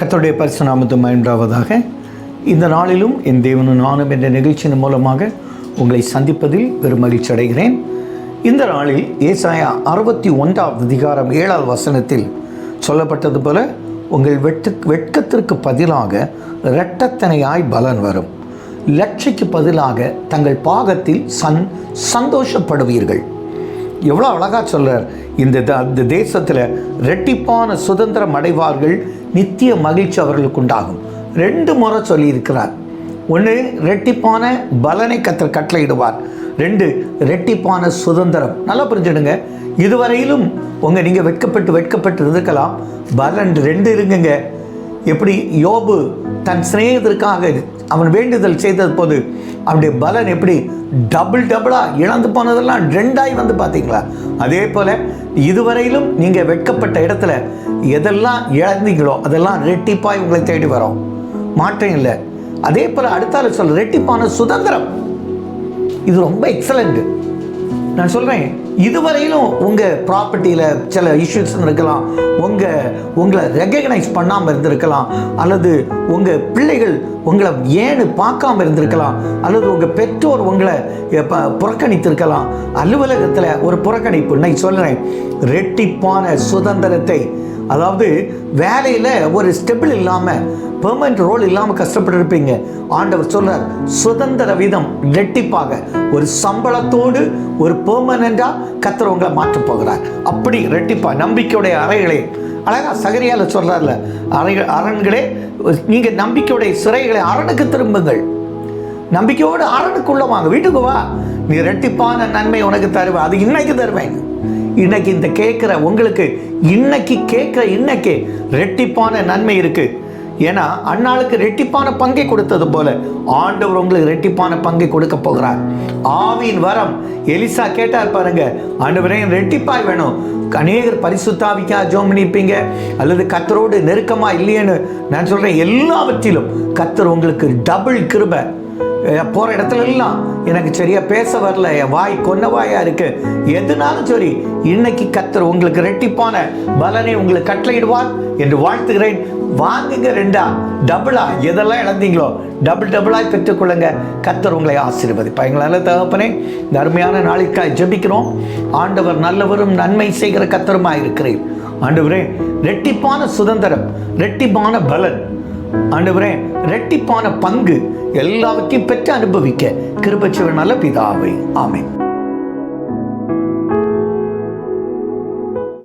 கர்த்தருடைய பரிசுநாமத்து மயன்றாவதாக இந்த நாளிலும் என் தேவனும் நானும் என்ற நிகழ்ச்சியின் மூலமாக உங்களை சந்திப்பதில் பெருமகிழ்ச்சி அடைகிறேன். இந்த நாளில் ஏசாயா அறுபத்தி ஒன்றாவது அதிகாரம் ஏழாவது வசனத்தில் சொல்லப்பட்டது போல உங்கள் வெட்டு வெட்கத்திற்கு பதிலாக இரட்டத்தனையாய் பலன் வரும். லட்சைக்கு பதிலாக தங்கள் பாகத்தில் சன் சந்தோஷப்படுவீர்கள். எவ்வளோ அழகாக சொல்கிறார் இந்த த- இந்த தேசத்தில் ரெட்டிப்பான சுதந்திரம் அடைவார்கள் நித்திய மகிழ்ச்சி அவர்களுக்கு உண்டாகும். ரெண்டு முறை சொல்லியிருக்கிறார். ஒன்று ரெட்டிப்பான பலனை கத்தர் கட்டளையிடுவார். ரெண்டு ரெட்டிப்பான சுதந்திரம். நல்லா புரிஞ்சிடுங்க. இதுவரையிலும் உங்கள் நீங்கள் வெட்கப்பட்டு வெட்கப்பட்டு இருக்கலாம். பலன் ரெண்டு இருங்குங்க. எப்படி யோபு தன் சிநேகத்திற்காக அவன் வேண்டுதல் செய்தது போது அவனுடைய பலன் எப்படி டபுள் டபுளாக இழந்து போனதெல்லாம் ரெண்டாய் வந்து பார்த்தீங்களா? அதே போல் இதுவரையிலும் நீங்கள் வெட்கப்பட்ட இடத்துல எதெல்லாம் இழந்தீங்களோ அதெல்லாம் ரெட்டிப்பாய் உங்களை தேடி வரும். மாற்றம் இல்லை. அதே போல் அடுத்தால சொல்ல ரெட்டிப்பான சுதந்திரம். இது ரொம்ப எக்ஸலண்ட்டு நான் சொல்கிறேன் இதுவரையிலும் உங்கள் ப்ராப்பர்ட்டியில் சில இஷ்யூஸ் இருக்கலாம் உங்கள் உங்களை ரெக்கக்னைஸ் பண்ணாமல் இருந்திருக்கலாம். அல்லது உங்கள் பிள்ளைகள் உங்களை ஏன்னு பார்க்காம இருந்திருக்கலாம். அல்லது உங்கள் பெற்றோர் உங்களை புறக்கணித்திருக்கலாம். அலுவலகத்தில் ஒரு புறக்கணிப்பு நான் சொல்கிறேன் ரெட்டிப்பான சுதந்திரத்தை அதாவது வேலையில் ஒரு ஸ்டெபிள் இல்லாமல் பெர்மனன்ட் ரோல் இல்லாமல் கஷ்டப்பட்டு இருப்பீங்க ஆண்டவர் சொல்றார் சுதந்திர விதம் ரெட்டிப்பாக ஒரு சம்பளத்தோடு ஒரு பெர்மனண்டா கத்துறவங்க மாற்ற போகிறார். அப்படி ரெட்டிப்பா நம்பிக்கையுடைய அறைகளே. அழகா சகரியால சொல்றாருல அறை அரண்களே நீங்கள் நம்பிக்கையுடைய சிறைகளை அரணுக்கு திரும்புங்கள். நம்பிக்கையோடு அரணுக்குள்ள வாங்க வீட்டுக்கு வா. நீ ரெட்டிப்பான நன்மை உனக்கு தருவேன் அது இன்னைக்கு தருவேன். இன்னைக்கு இந்த கேட்குற உங்களுக்கு இன்னைக்கு கேட்குற இன்னைக்கு ரெட்டிப்பான நன்மை இருக்கு. ஏன்னா அண்ணாளுக்கு ரெட்டிப்பான பங்கை கொடுத்தது போல ஆண்டவர் உங்களுக்கு ரெட்டிப்பான பங்கை கொடுக்க போகிறார். ஆவியின் வரம் எலிசா கேட்டார் பாருங்க ஆண்டவரே ரெட்டிப்பாய் வேணும். அநேகர் பரிசுத்தாவிக்கா ஜோம் பண்ணியிருப்பீங்க. அல்லது கத்தரோடு நெருக்கமா இல்லையேன்னு நான் சொல்றேன் எல்லாவற்றிலும் கத்தர் உங்களுக்கு டபுள் கிருபை. போகிற இடத்துல எல்லாம் எனக்கு சரியா பேச வரல. என் வாய் கொன்ன வாயாக இருக்கு. எதுனாலும் சரி இன்னைக்கு கத்தர் உங்களுக்கு ரெட்டிப்பான பலனை உங்களுக்கு கட்டளையிடுவார் என்று வாழ்த்துகிறேன். வாங்குங்க ரெண்டா டபுளா எதெல்லாம் இழந்தீங்களோ டபுள் டபுளாக பெற்றுக்கொள்ளுங்க. கத்தர் உங்களை ஆசீர்வதிப்பா எங்களால் தகப்பனே இந்த அருமையான நாளைக்காய் ஜெபிக்கிறோம். ஆண்டவர் நல்லவரும் நன்மை செய்கிற கத்தருமாக இருக்கிறேன் ஆண்டவரே ரெட்டிப்பான சுதந்திரம் ரெட்டிப்பான பலன். ஆண்டவரே ரெட்டிப்பான பங்கு எல்லாவற்றையும் பெற்று அனுபவிக்க கிருபச்சுவ நல்ல பிதாவை. ஆமேன்.